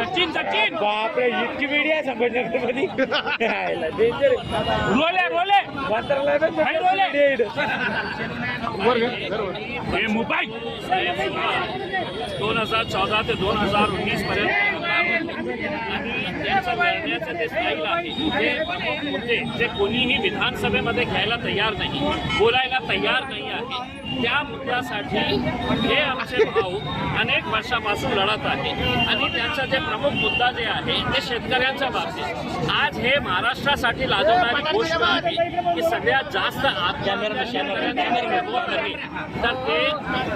सचिन सचिन! बापरे इतकी media संभाजीनगरमध्ये danger रोले रोले. हे मोबाईल दोन हजार चौदा ते दोन हजार उन्नीस पर्यंत आणि आहे जे कोणीही विधानसभेमध्ये घ्यायला तयार नाही बोलायला तयार नाही आहे. त्या मुद्द्यासाठी हे आमचे भाऊ अनेक वर्षापासून लढत आहे. आणि त्यांचा जे प्रमुख मुद्दा जे आहे ते शेतकऱ्यांच्या बाबतीत. आज हे महाराष्ट्रासाठी लाजवणारी गोष्ट आहे की सगळ्यात जास्त आत्महत्या शेतकऱ्यांच्या होत नाही तर ते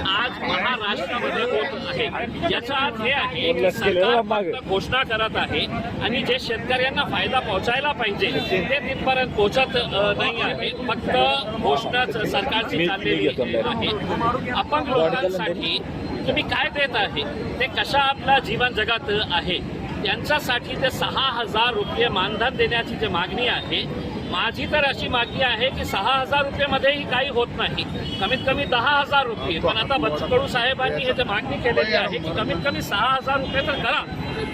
आज महाराष्ट्रामध्ये होत आहे. याचा अर्थ हे आहे की सरकार फक्त घोषणा करत आहे आणि जे शेतकऱ्यांना फायदा पोहोचायला पाहिजे ते तिथपर्यंत पोहोचत नाही आहे. फक्त घोषणाच सरकारची चाललेली आहे. अपंग लोकांसाठी तुम्ही काय देत आहे? ते कशा आपला जीवन जगात आहे? त्यांच्यासाठी ते सहा हजार रुपये मानधन देण्याची जी मागणी आहे माझी तर अशी मागणी आहे की सहा हजार रुपयेमध्येही काही होत नाही. कमीत कमी दहा हजार रुपये. पण आता बच्चू कडू साहेबांनी हे जे मागणी केलेली आहे की कमीत कमी सहा हजार रुपये तर करा.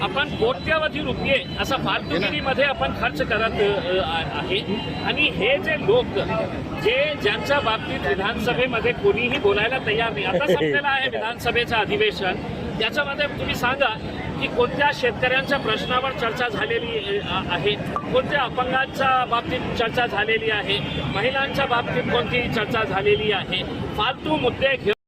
आपण कोट्यवधी रुपये असं फालतुगिरीमध्ये आपण खर्च करत आहे. आणि हे जे लोक जे ज्यांच्या बाबतीत विधानसभेमध्ये कोणीही बोलायला तयार नाही आता संपलेलं आहे विधानसभेचं अधिवेशन. त्याच्यामध्ये तुम्ही सांगा की कोणत्या शेतकऱ्यांच्या प्रश्नावर चर्चा झालेली आहे? कोणत्या अपंगांच्या बाबतीत चर्चा झालेली आहे? महिलांच्या बाबतीत कोणती चर्चा झालेली आहे? फालतू मुद्दे घेऊन